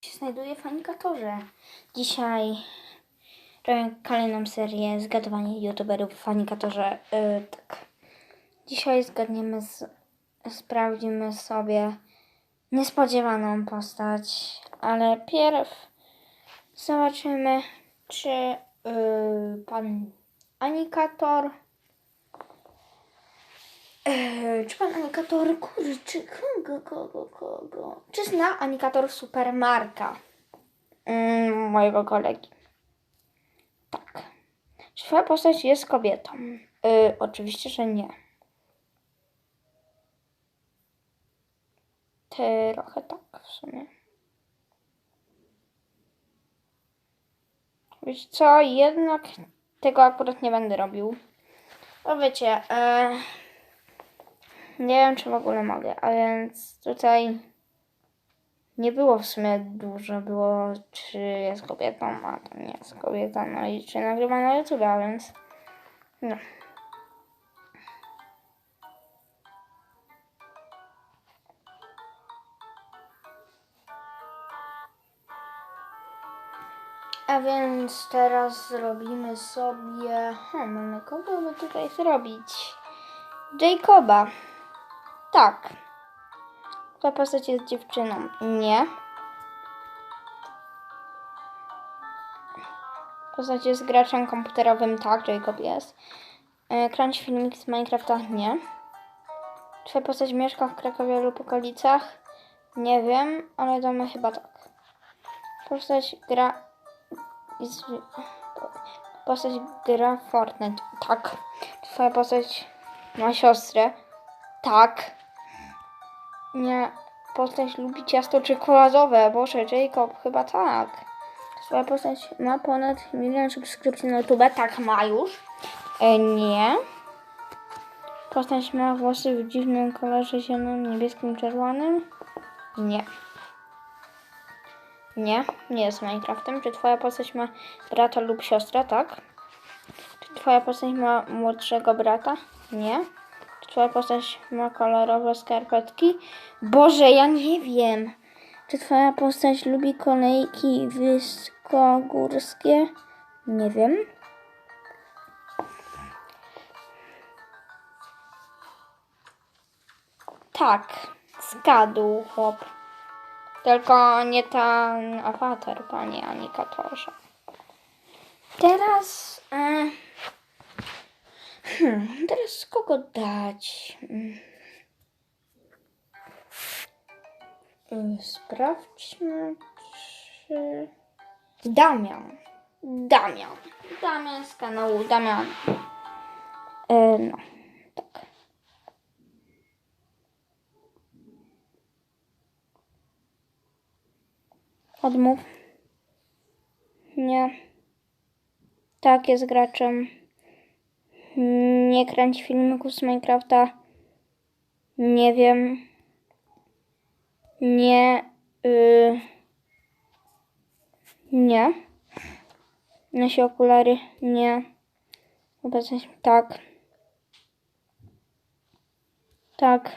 się znajduję w Fanikatorze. Dzisiaj robię kolejną serię zgadywanie youtuberów w Fanikatorze. Yy, tak. Dzisiaj zgadniemy, z, sprawdzimy sobie niespodziewaną postać, ale pierw zobaczymy, czy yy, pan Anikator Eee, czy pan Anikator, kurczę, kogo, kogo, kogo? Czy zna Anikator Supermarka? Mm, mojego kolegi. Tak. Czy twoja postać jest kobietą? Yy, oczywiście, że nie. Trochę tak w sumie. Wiesz co, jednak tego akurat nie będę robił. Bo wiecie, yy, nie wiem, czy w ogóle mogę, a więc tutaj nie było w sumie dużo. Było, czy jest kobietą, a to nie jest kobieta, no i czy nagrywa na YouTube, a więc no. A więc teraz zrobimy sobie. Hmm, no kogo by tutaj zrobić? Jacoba. Tak. Ta postać jest dziewczyną. Nie. Postać jest graczem komputerowym. Tak, Jacob jest. E, Kręci filmik z Minecrafta. Nie. Twoja postać mieszka w Krakowie lub okolicach? Nie wiem, ale domy chyba tak. Postać gra... Postać gra Fortnite. Tak. Twoja postać ma siostrę. Tak. Nie. Postać lubi ciasto czekoladowe. Boże, Jacob, chyba tak. Twoja postać ma ponad milion subskrypcji na YouTube. Tak, ma już. E, nie. Postać ma włosy w dziwnym kolorze zielonym, niebieskim, czerwonym. Nie. Nie, nie jest Minecraftem. Czy twoja postać ma brata lub siostrę? Tak. Czy twoja postać ma młodszego brata? Nie. Twoja postać ma kolorowe skarpetki? Boże, ja nie wiem. Czy twoja postać lubi kolejki wyskogórskie? Nie wiem. Tak, zgadł chłop. Tylko nie ten awatar, panie Anikatorze. Teraz... E... Hmm, teraz kogo dać? Mm. Y, Sprawdźmy, czy... Damian. Damian. Damian z kanału Damian. E, no, tak. Odmów. Nie. Tak, jest graczem. Nie kręci filmików z Minecrafta. Nie wiem. Nie. Y... Nie. Nosi okulary. Nie. Obecność. Tak. Tak.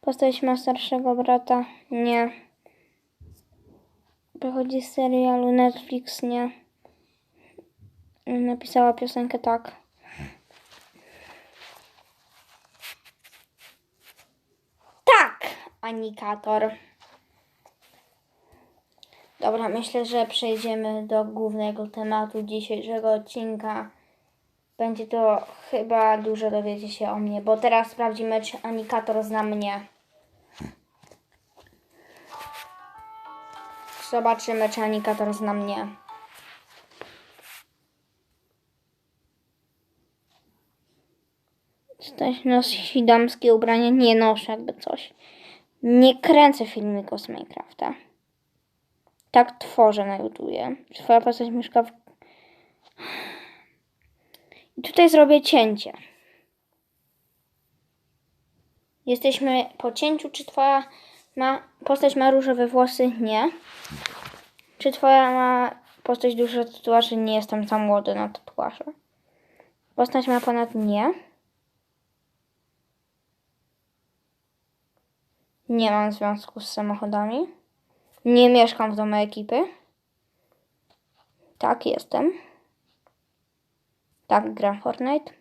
Postać ma starszego brata. Nie. Pochodzi z serialu Netflix. Nie. Napisała piosenkę tak. Tak, Anikator. Dobra, myślę, że przejdziemy do głównego tematu dzisiejszego odcinka. Będzie to chyba dużo dowiecie się o mnie, bo teraz sprawdzimy, czy Anikator zna mnie. Zobaczymy, czy Anikator zna mnie. Ktoś nosi damskie ubranie? Nie noszę, jakby coś. Nie kręcę filmików z Minecrafta. Tak tworzę na YouTubie. Twoja postać mieszka w... I tutaj zrobię cięcie. Jesteśmy po cięciu. Czy twoja ma... postać ma różowe włosy? Nie. Czy twoja ma postać duże tatuaże? Nie jestem za młody na tatuaże. Postać ma ponad... Nie. Nie mam związku z samochodami. Nie mieszkam w domu ekipy. Tak, jestem. Tak, gram Fortnite.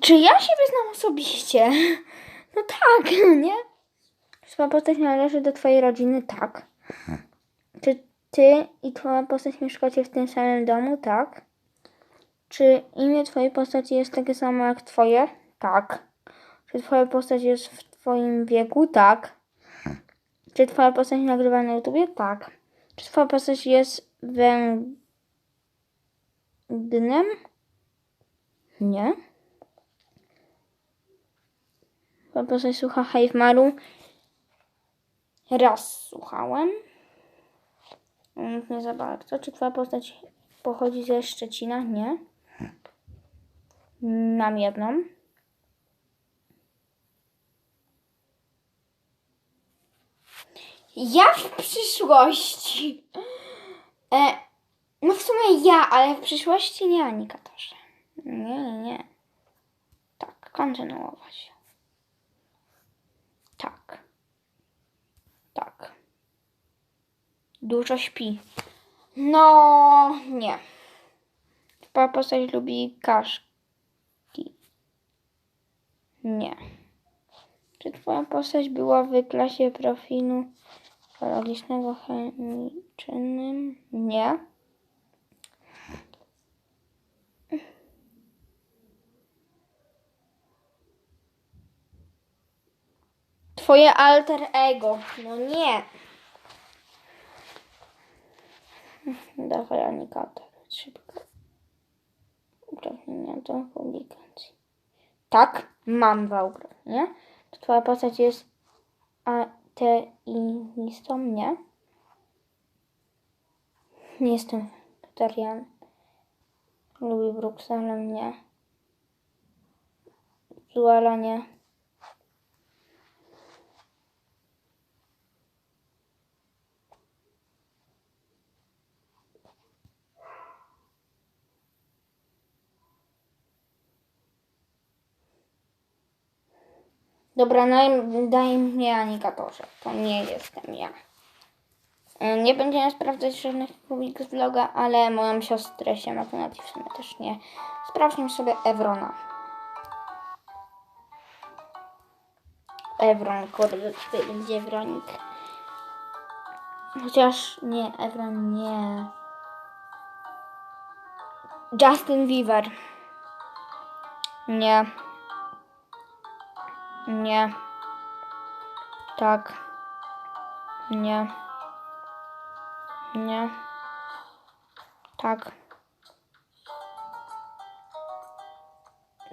Czy ja siebie znam osobiście? No tak, nie? Czy twoja postać należy do twojej rodziny? Tak. Czy ty i twoja postać mieszkacie w tym samym domu? Tak. Czy imię twojej postaci jest takie samo jak twoje? Tak. Czy twoja postać jest w twoim wieku? Tak. Czy twoja postać nagrywa na YouTubie? Tak. Czy twoja postać jest węgnem? Nie. Twoja postać słucha Hive Maru? Raz słuchałem. Nie za bardzo. Czy twoja postać pochodzi ze Szczecina? Nie. Mam jedną. Ja w przyszłości. E, no w sumie ja, ale w przyszłości nie Anika też. Nie, nie, nie. Tak, kontynuować. Tak. Tak. Dużo śpi. No, nie. Twoja postać lubi kaszki. Nie. Czy twoja postać była w klasie profilu biologicznego chemicznym? Nie. Twoje alter ego. No nie. Dawaj Anika, teraz szybko. Uprawnienia do publikacji. Tak, mam dwa uprawnienia. Czy twoja postać jest ateistą? Nie. Nie jestem wegetarian. Lubię Brukselę? Nie. Zuala? Dobra, daj, daj mnie Anikatorze. To nie jestem ja. E, Nie będziemy sprawdzać żadnych publik z vloga, ale moją siostrę się ma w sumie też nie. Sprawdźmy sobie Evrona. Evron, kurde, tutaj gdzie Wronik. Chociaż nie, Evron nie. Justin Bieber. Nie. Nie. Tak. Nie. Nie. Tak.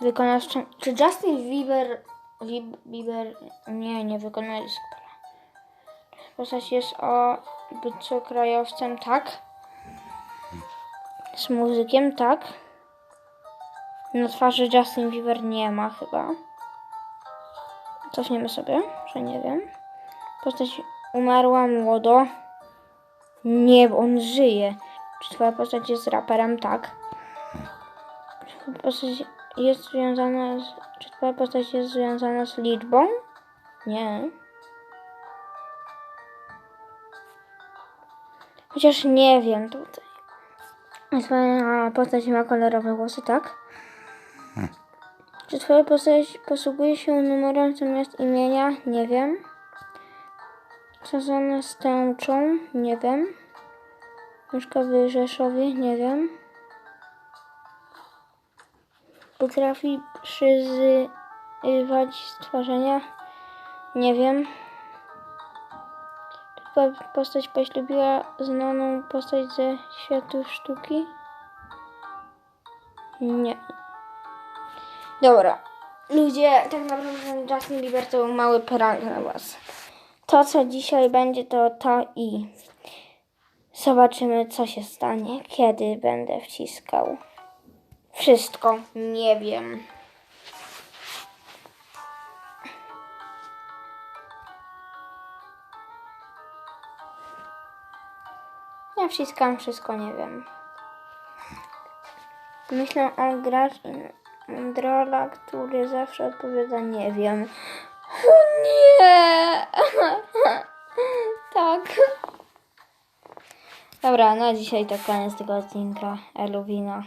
Wykonawczy... Czy Justin Bieber... Bie- Bieber... Nie, nie wykonuje. Postać jest o byciu krajowcem, tak. Z muzykiem, tak. Na twarzy Justin Bieber nie ma chyba. Cofniemy sobie, że nie wiem. Postać umarła młodo. Nie, on żyje. Czy twoja postać jest raperem? Tak. Czy twoja postać jest związana z... Czy twoja postać jest związana z liczbą? Nie. Chociaż nie wiem tutaj. Twoja postać ma kolorowe włosy, tak? Czy twoja postać posługuje się numerem zamiast imienia? Nie wiem. Związana z tęczą? Nie wiem. Mieszka w Rzeszowie? Nie wiem. Potrafi przyzywać stworzenia? Nie wiem. Czy postać poślubiła znaną postać ze światu sztuki? Nie. Dobra. Ludzie, tak naprawdę Justin Bieber to był mały prank na was. To, co dzisiaj będzie, to to i zobaczymy, co się stanie, kiedy będę wciskał. Wszystko. Nie wiem. Ja wciskam wszystko, nie wiem. Myślę o gracz Mądrola, który zawsze odpowiada nie wiem. O nie! Tak. Dobra, na dzisiaj to koniec tego odcinka. Eluwina.